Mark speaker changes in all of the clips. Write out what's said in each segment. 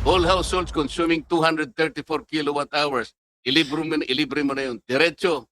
Speaker 1: All households consuming 234 kilowatt hours. Ilibre mo, ilibre mo na yun. Diretso.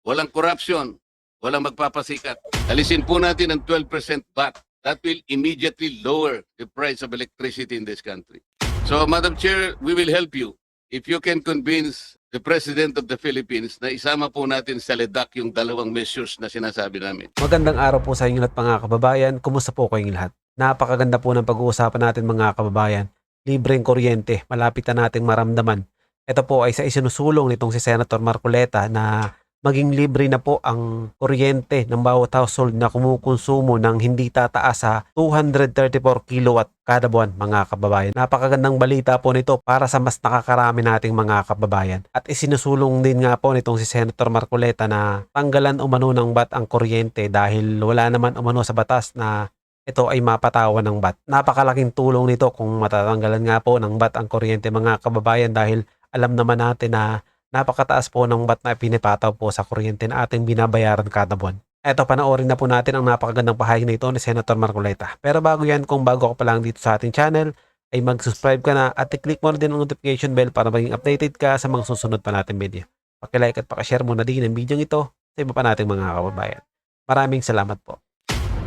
Speaker 1: Walang corruption. Walang magpapasikat. Alisin po natin ang 12% VAT. That will immediately lower the price of electricity in this country. So, Madam Chair, we will help you. If you can convince the President of the Philippines na isama po natin sa LEDAC yung dalawang measures na sinasabi namin.
Speaker 2: Magandang araw po sa inyo lahat mga kababayan. Kumusta po kayong lahat? Napakaganda po ng pag-uusapan natin mga kababayan. Libreng kuryente, malapit na nating maramdaman. Ito po ay sa isinusulong nitong si Senator Marcoleta na maging libre na po ang kuryente ng bawat household na kumukonsumo ng hindi tataas sa 234 kilowatt kada buwan mga kababayan. Napakagandang balita po nito para sa mas nakakarami nating mga kababayan. At isinusulong din nga po nitong si Senator Marcoleta na tanggalan umano ng bat ang kuryente dahil wala naman umano sa batas na ito ay mapatawan ng bat. Napakalaking tulong nito kung matatanggalan nga po ng bat ang kuryente mga kababayan dahil alam naman natin na napakataas po ng bat na pinipataw po sa kuryente na ating binabayaran kada buwan. Eto, panoorin na po natin ang napakagandang pahayag na ito ni Senator Marcoleta. Pero bago yan, kung bago ka pa lang dito sa ating channel, ay mag-subscribe ka na at i-click mo na din ang notification bell para maging updated ka sa mga susunod pa nating video. Pakilike at pakishare mo na din ang video ito sa iba pa nating mga kababayan. Maraming salamat po.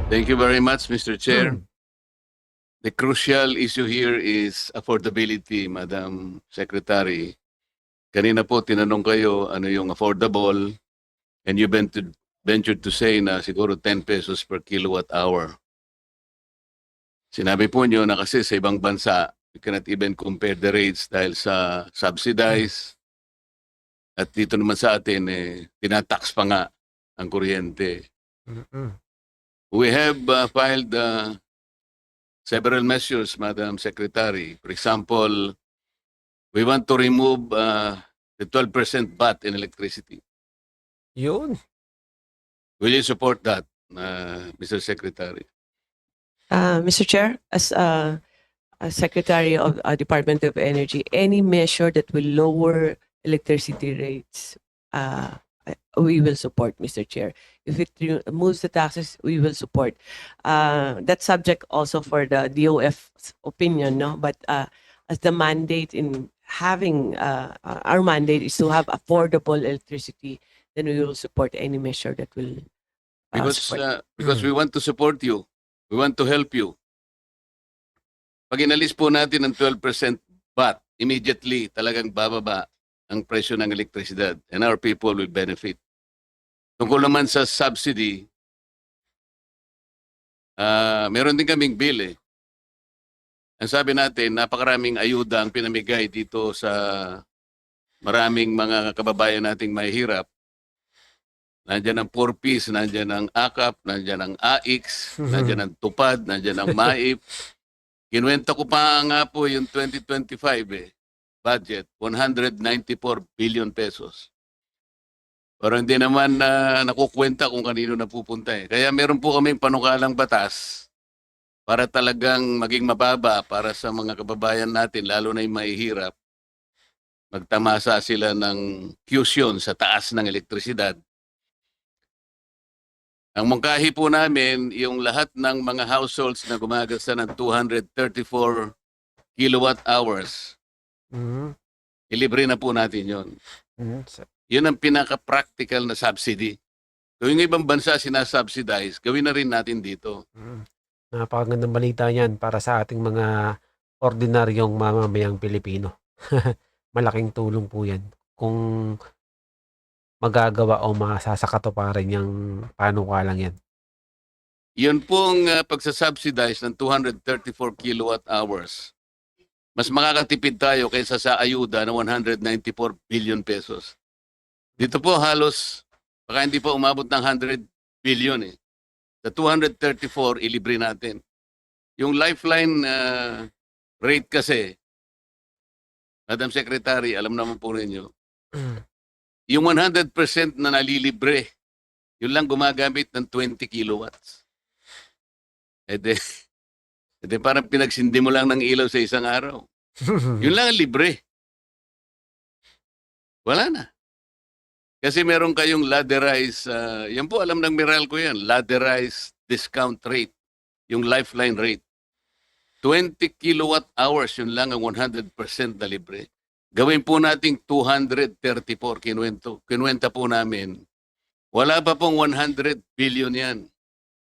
Speaker 1: Thank you very much, Mr. Chair. The crucial issue here is affordability, Madam Secretary. Kanina po tinanong kayo ano yung affordable and you ventured, ventured to say na siguro 10 pesos per kilowatt hour. Sinabi po niyo na kasi sa ibang bansa, you cannot even compare the rates dahil sa subsidize. At dito naman sa atin, eh, tinatax pa nga ang kuryente. We have uh, filed uh, several measures, Madam Secretary. For example, we want to remove uh, the 12% VAT in electricity.
Speaker 2: Yun.
Speaker 1: Will you support that, uh, Mr. Secretary?
Speaker 3: Uh, Mr. Chair, as uh, as Secretary of uh, Department of Energy, any measure that will lower electricity rates, uh, we will support, Mr. Chair. If it removes the taxes, we will support. Uh, that's subject also for the DOF's opinion, no? But uh, as the mandate in having uh, our mandate is to have affordable electricity, then we will support any measure that will. uh,
Speaker 1: Because,
Speaker 3: support.
Speaker 1: uh, because we want to support you. We want to help you. Pag inalis po natin ng 12% VAT, immediately talagang bababa ang presyo ng elektrisidad and our people will benefit. Tungkol naman sa subsidy, ah meron din kaming bill eh. Ang sabi natin, napakaraming ayuda ang pinamigay dito sa maraming mga kababayan nating mahihirap. Nandiyan ang 4Ps, nandiyan ang AKAP, nandiyan ang AX, nandiyan ang TUPAD, nandiyan ang MAIP. Kinuwenta ko pa nga po yung 2025 eh, budget, 194 billion pesos. Pero hindi naman na nakukwenta kung kanino napupunta eh. Kaya meron po kaming panukalang batas para talagang maging mababa para sa mga kababayan natin, lalo na yung mahihirap. Magtamasa sila ng fusion sa taas ng elektrisidad. Ang mungkahi po namin, yung lahat ng mga households na gumagasa ng 234 kilowatt hours,
Speaker 2: Mhm.
Speaker 1: ilibre na po natin yon.
Speaker 2: Mhm.
Speaker 1: Yun ang pinaka-practical na subsidy. Kung yung ibang bansa sinasubsidize, gawin na rin natin dito.
Speaker 2: Mhm. Napakagandang balita yan para sa ating mga ordinaryong mamamayang Pilipino. Malaking tulong po yan kung magagawa o masasakatuparan yung panukalang yan.
Speaker 1: Yun pong uh, pagsasubsidize ng 234 kilowatt hours. Mas makakatipid tayo kaysa sa ayuda ng 194 billion pesos. Dito po halos, baka hindi pa umabot ng 100 billion eh. Sa 234, ilibre natin. Yung lifeline uh, rate kasi, Madam Secretary, alam naman po ninyo, yung 100% na nalilibre, yun lang gumagamit ng 20 kilowatts. E de, e de parang pinagsindi mo lang ng ilaw sa isang araw. Yun lang ang libre. Wala na. Kasi meron kayong ladderized, uh, yan po alam ng Meralco yan, ladderized discount rate, yung lifeline rate. 20 kilowatt hours, yun lang ang 100% na libre. Gawin po nating 234, kinuwento, kinuwenta po namin. Wala pa pong 100 billion yan.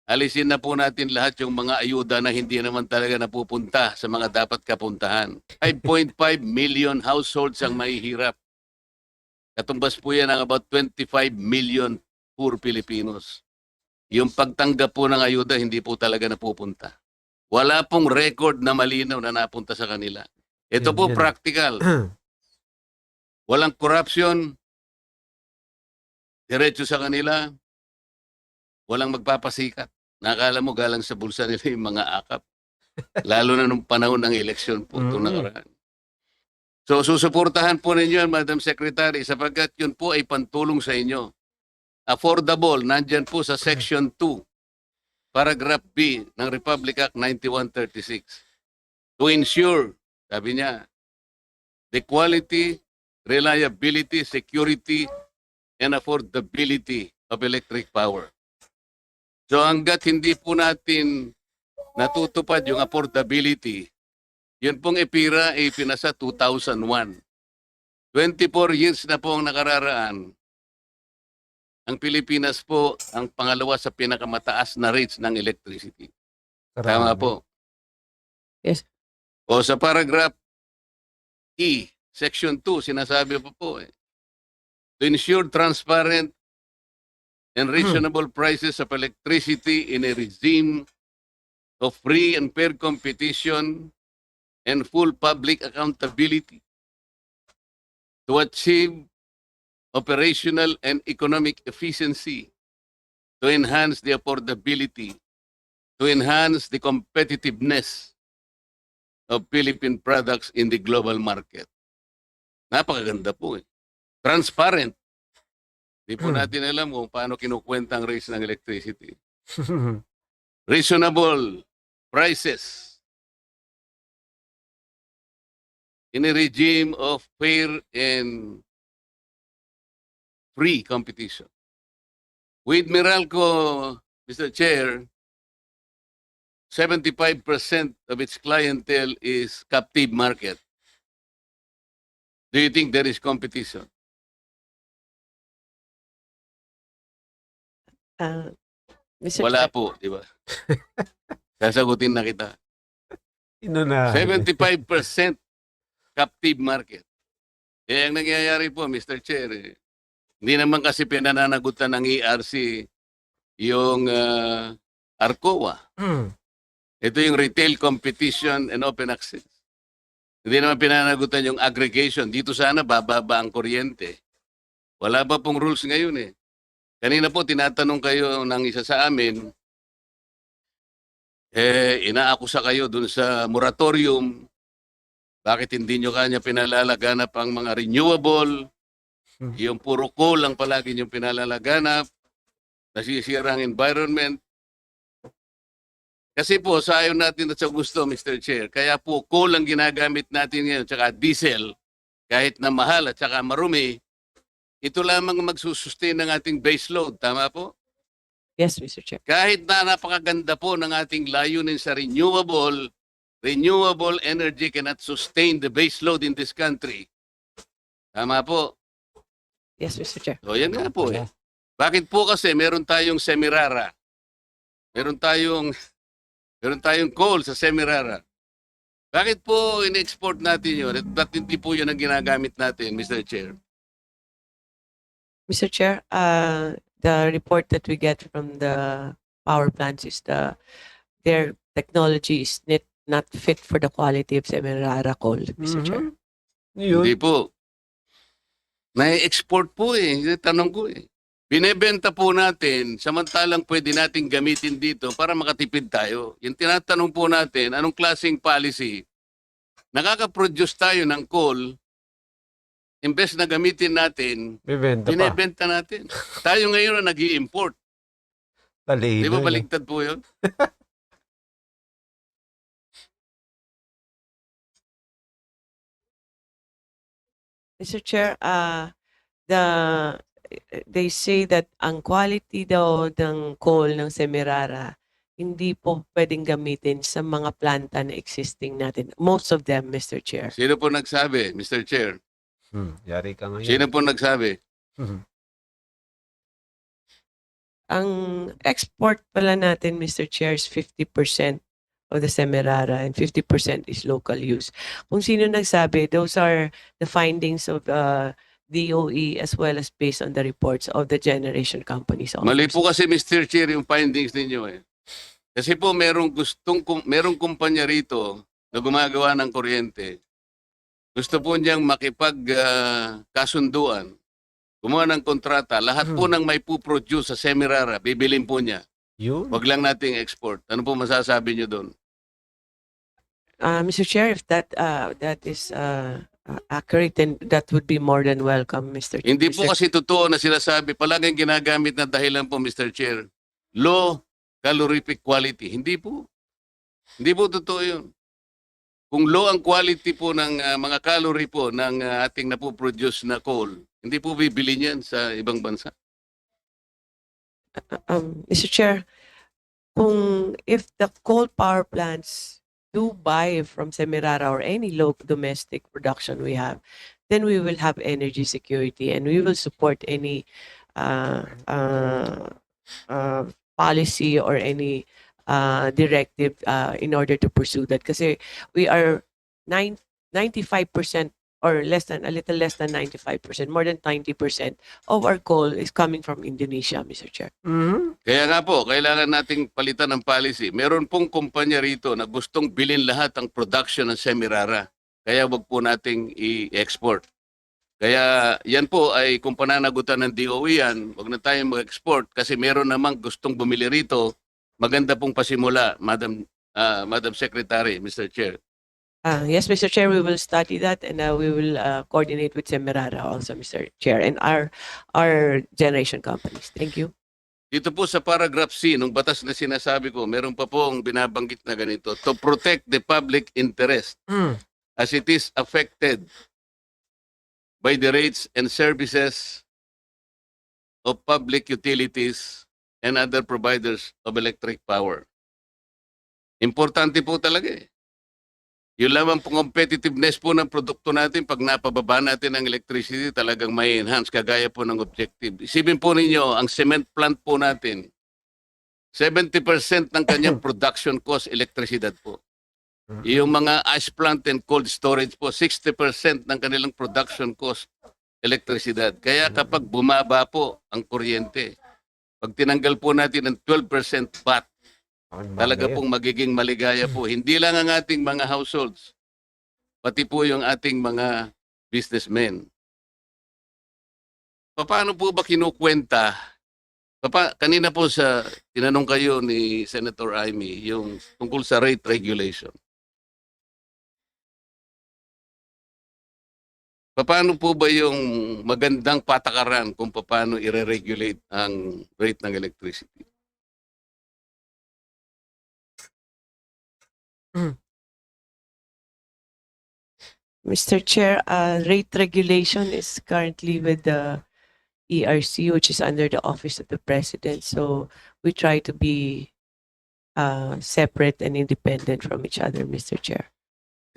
Speaker 1: Alisin na po natin lahat yung mga ayuda na hindi naman talaga napupunta sa mga dapat kapuntahan. 5.5 million households ang mahihirap. Katumbas po yan ang about 25 million poor Filipinos. Yung pagtanggap po ng ayuda, hindi po talaga napupunta. Wala pong record na malinaw na napunta sa kanila. Ito po practical. Walang corruption. Diretso sa kanila. Walang magpapasikat. Nakala mo galang sa bulsa nila yung mga akap. Lalo na nung panahon ng eleksyon po
Speaker 2: Mhm.
Speaker 1: nakaraan. So susuportahan po ninyo Madam Secretary, sapagkat yun po ay pantulong sa inyo. Affordable, nandyan po sa Section 2, Paragraph B ng Republic Act 9136. To ensure, sabi niya, the quality, reliability, security, and affordability of electric power. So hanggat hindi po natin natutupad yung affordability, yun pong EPIRA ay pinasa 2001. 24 years na po ang nakararaan. Ang Pilipinas po ang pangalawa sa pinakamataas na rates ng electricity. Tama po.
Speaker 3: Yes.
Speaker 1: O sa paragraph E, section 2, sinasabi po po eh. To ensure transparent and reasonable prices of electricity in a regime of free and fair competition and full public accountability to achieve operational and economic efficiency, to enhance the affordability, to enhance the competitiveness of Philippine products in the global market. Napakaganda po eh. Transparent. Di po
Speaker 2: Hmm.
Speaker 1: natin alam kung paano kinukwenta ang rates ng electricity. Reasonable prices in a regime of fair and free competition. With Meralco, Mr. Chair, 75% of its clientele is captive market. Do you think there is competition?
Speaker 3: Uh, Mr.
Speaker 1: Wala
Speaker 3: Chair,
Speaker 1: po, di ba? Sasagutin na kita.
Speaker 2: Inunahan.
Speaker 1: 75% captive market. Eh, ang nangyayari po, Mr. Chair, eh, hindi naman kasi pinananagutan ng ERC yung uh, ARCOA.
Speaker 2: Mm.
Speaker 1: Ito yung retail competition and open access. Hindi naman pinanagutan yung aggregation. Dito sana bababa ang kuryente. Wala pa pong rules ngayon eh. Kanina po tinatanong kayo ng isa sa amin, eh, inaakusa kayo dun sa moratorium. Bakit hindi nyo kanya pinalalaganap ang mga renewable?
Speaker 2: Hmm.
Speaker 1: Yung puro coal ang palagi nyo pinalalaganap. Nasisira ang environment. Kasi po, sa ayaw natin at sa gusto, Mr. Chair, kaya po coal ang ginagamit natin ngayon, tsaka diesel, kahit na mahal at tsaka marumi, ito lamang ang magsusustain ng ating base load. Tama po?
Speaker 3: yes, Mr. Chair.
Speaker 1: Kahit na napakaganda po ng ating layunin sa renewable, renewable energy cannot sustain the base load in this country. Tama po.
Speaker 3: Yes, Mr. Chair.
Speaker 1: O yan nga po eh. Bakit po kasi meron tayong semirara? Meron tayong meron tayong coal sa semirara. Bakit po in-export natin yun? At ba't hindi po yun ang ginagamit natin, Mr. Chair?
Speaker 3: Mr. Chair, uh, the report that we get from the power plants is the their technology is not, not fit for the quality of Semirara coal, Mr. Chair.
Speaker 2: Mhm. Yun.
Speaker 1: Hindi po. Na-export po eh. Yung Tanong ko eh. Binebenta po natin, samantalang pwede nating gamitin dito para makatipid tayo. Yung tinatanong po natin, anong klaseng policy? Nakaka-produce tayo ng coal, imbes na gamitin natin,
Speaker 2: Bibenta pa.
Speaker 1: binebenta natin. tayo ngayon na nag import
Speaker 2: Talino.
Speaker 1: Di ba
Speaker 2: yun.
Speaker 1: baligtad po yun?
Speaker 3: Mr. Chair, uh, the they say that ang quality daw ng coal ng Semirara hindi po pwedeng gamitin sa mga planta na existing natin. Most of them, Mr. Chair.
Speaker 1: Sino po nagsabi, Mr. Chair?
Speaker 2: Hmm, yari ka ngayon.
Speaker 1: Sino po nagsabi?
Speaker 2: Mhm.
Speaker 3: Ang export pala natin, Mr. Chair, is 50% of the Semirara and 50% is local use. Kung sino nagsabi, those are the findings of uh, DOE as well as based on the reports of the generation companies. also,
Speaker 1: Mali po kasi Mr. Chair yung findings ninyo eh. Kasi po merong gustong merong kumpanya rito na gumagawa ng kuryente. Gusto po niyang makipag ah, kasunduan. Gumawa ng kontrata. Lahat po ng may puproduce sa Semirara, bibilin po niya.
Speaker 2: Yun.
Speaker 1: Wag lang nating export. Ano po masasabi niyo doon?
Speaker 3: Uh, Mr. Chair, if that uh, that is uh, uh, accurate, then that would be more than welcome, Mr.
Speaker 1: Hindi po
Speaker 3: Mr.
Speaker 1: kasi totoo na sinasabi. Palaging ginagamit na dahilan po, Mr. Chair. Low calorific quality. Hindi po. Hindi po totoo yun. Kung low ang quality po ng ah, mga calorie po ng ah, ating napoproduce na coal, hindi po bibili niyan sa ibang bansa.
Speaker 3: Um, Mr. Chair, kung if the coal power plants do buy from Semirara or any local domestic production we have, then we will have energy security and we will support any uh, uh, uh, policy or any uh, directive uh, in order to pursue that. Kasi we are nine, 95% or less than, a little less than 95%, more than 90% of our coal is coming from Indonesia, Mr. Chair.
Speaker 2: Mhm.
Speaker 1: Kaya nga po, kailangan nating palitan ng policy. Meron pong kumpanya rito na gustong bilhin lahat ang production ng Semirara. Kaya wag po nating i-export. Kaya yan po ay kung pananagutan ng DOE yan, wag na tayong mag-export kasi meron namang gustong bumili rito. Maganda pong pasimula, Madam ah, Madam Secretary, Mr. Chair.
Speaker 3: Uh, yes, Mr. Chair, we will study that and uh, we will uh, coordinate with Semirara also, Mr. Chair, and our our generation companies. Thank you.
Speaker 1: Dito po sa paragraph C, nung batas na sinasabi ko, meron pa pong binabanggit na ganito, to protect the public interest
Speaker 2: Mm.
Speaker 1: as it is affected by the rates and services of public utilities and other providers of electric power. Importante po talaga eh. Yung lamang po competitiveness po ng produkto natin, pag napababa natin ang electricity, talagang may enhance, kagaya po ng objective. Isipin po ninyo, ang cement plant po natin, 70% ng kanyang production cost, elektrisidad po. Yung mga ash plant and cold storage po, 60% ng kanilang production cost, elektrisidad. Kaya kapag bumaba po ang kuryente, pag tinanggal po natin ng 12% VAT, talaga pong magiging maligaya po. Hindi lang ang ating mga households, pati po yung ating mga businessmen. Paano po ba kinukwenta? Papa, kanina po sa tinanong kayo ni Senator Amy yung tungkol sa rate regulation. Paano po ba yung magandang patakaran kung paano i-regulate ang rate ng electricity?
Speaker 3: Mr. Chair, uh, rate regulation is currently with the ERC, which is under the Office of the President. So we try to be uh, separate and independent from each other, Mr. Chair.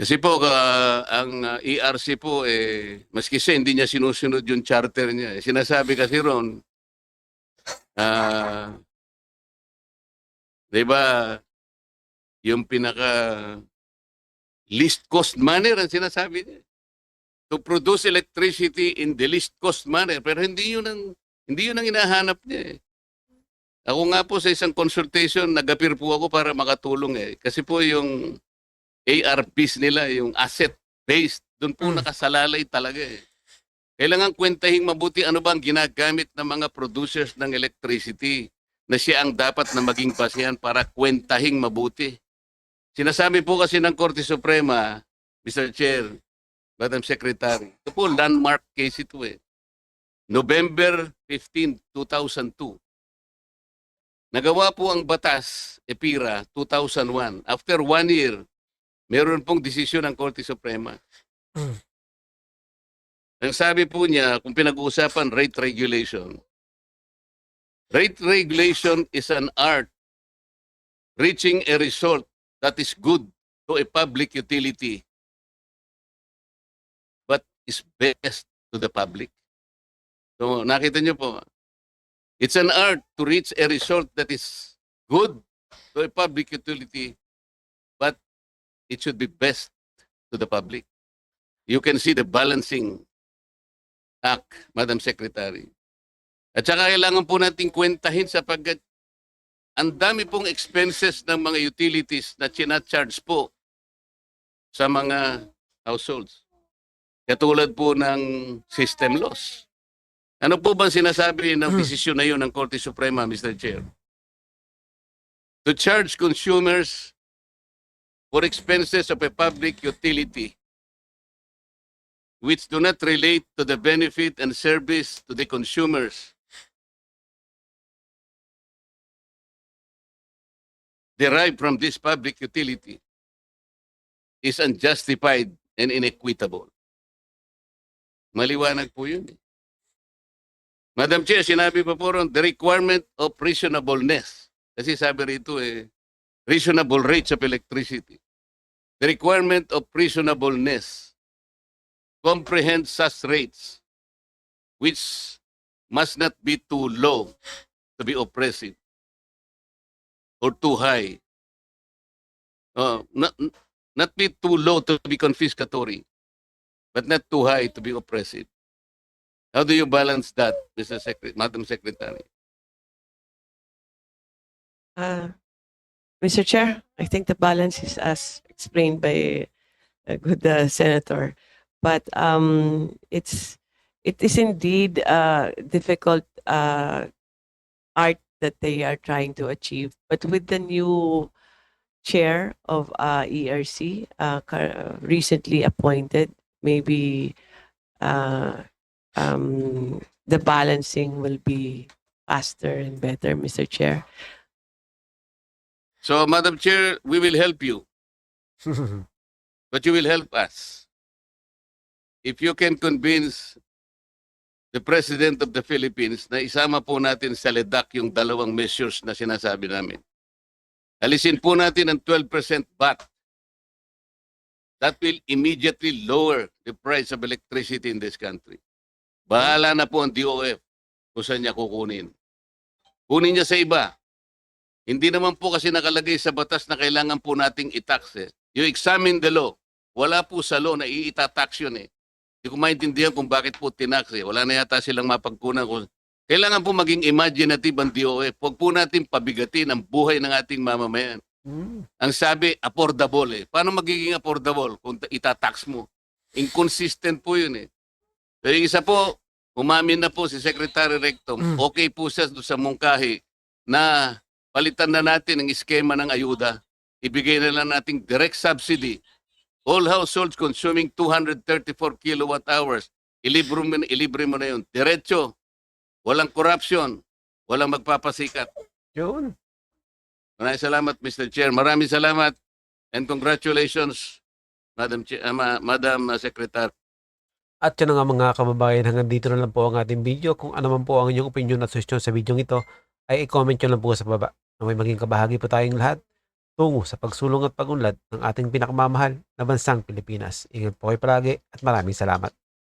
Speaker 1: Kasi po, ah, ang ah, ERC po, eh, maski siya, hindi niya sinusunod yung charter niya. Eh, Sinasabi kasi ron, ah, di ba, yung pinaka least cost manner ang sinasabi niya. To produce electricity in the least cost manner. Pero hindi yun ang, hindi yun ang hinahanap niya eh. Ako nga po sa isang consultation, nag-appear po ako para makatulong eh. Kasi po yung ARPs nila, yung asset-based, doon po
Speaker 2: Mm.
Speaker 1: nakasalalay talaga eh. Kailangan kwentahing mabuti ano ba ang ginagamit ng mga producers ng electricity na siya ang dapat na maging basihan para kwentahing mabuti. Sinasabi po kasi ng Korte Suprema, Mr. Chair, Madam Secretary, ito po landmark case ito eh. November 15, 2002. Nagawa po ang batas, EPIRA, 2001. After one year, meron pong desisyon ng Korte Suprema.
Speaker 2: Mm.
Speaker 1: Ang sabi po niya, kung pinag-uusapan rate regulation, rate regulation is an art reaching a result that is good to a public utility but is best to the public. So nakita niyo po, it's an art to reach a result that is good to a public utility but it should be best to the public. You can see the balancing act, Madam Secretary. At saka kailangan po natin kwentahin sapagkat ang dami pong expenses ng mga utilities na charge po sa mga households. Katulad po ng system loss. Ano po bang sinasabi ng desisyon na yun ng Korte Suprema, Mr. Chair? To charge consumers for expenses of a public utility which do not relate to the benefit and service to the consumers derived from this public utility is unjustified and inequitable. Maliwanag po yun. eh. Madam Chair, sinabi pa po ron, the requirement of reasonableness. Kasi sabi rito eh, reasonable rates of electricity. The requirement of reasonableness comprehends such rates which must not be too low to be oppressive or too high. Uh, not, not be too low to be confiscatory, but not too high to be oppressive. How do you balance that, Mr. Secretary, Madam Secretary?
Speaker 3: Uh, Mr. Chair, I think the balance is as explained by a good uh, senator, but um, it's it is indeed uh, difficult uh, art that they are trying to achieve. But with the new chair of uh, ERC, uh, recently appointed, maybe uh, um, the balancing will be faster and better, Mr. Chair.
Speaker 1: So, Madam Chair, we will help you, but you will help us. If you can convince the President of the Philippines na isama po natin sa LEDAC yung dalawang measures na sinasabi namin. Alisin po natin ang 12% VAT. That will immediately lower the price of electricity in this country. Bahala na po ang DOF kung saan niya kukunin. Kunin niya sa iba. Hindi naman po kasi nakalagay sa batas na kailangan po nating i-tax eh. You examine the law. Wala po sa law na i-tax yun eh. Hindi ko maintindihan kung bakit po tinax eh. Wala na yata silang mapagkunan. Kung... Kailangan po maging imaginative ang DOF. Huwag po natin pabigatin ang buhay ng ating mamamayan.
Speaker 2: Mm.
Speaker 1: Ang sabi, affordable eh. Paano magiging affordable kung ta- itatax mo? Inconsistent po yun eh. Pero yung isa po, umamin na po si Secretary Rectum,
Speaker 2: Mm.
Speaker 1: okay po siya doon sa mungkahi na palitan na natin ang iskema ng ayuda. Ibigay na lang nating direct subsidy. All households consuming 234 kilowatt hours, ilibre mo, ilibre mo na yun. Diretso. Walang corruption. Walang magpapasikat.
Speaker 2: Yun.
Speaker 1: Maraming salamat, Mr. Chair. Maraming salamat and congratulations, Madam, Chair, ah, Ma- Madam ah, Secretary.
Speaker 2: At yun nga mga kababayan, hanggang dito na lang po ang ating video. Kung ano man po ang inyong opinion at suggestion sa video ito, ay i-comment nyo lang po sa baba. May maging kabahagi po tayong lahat tungo sa pagsulong at pagunlad ng ating pinakamamahal na bansang Pilipinas. Ingat po kayo palagi at maraming salamat.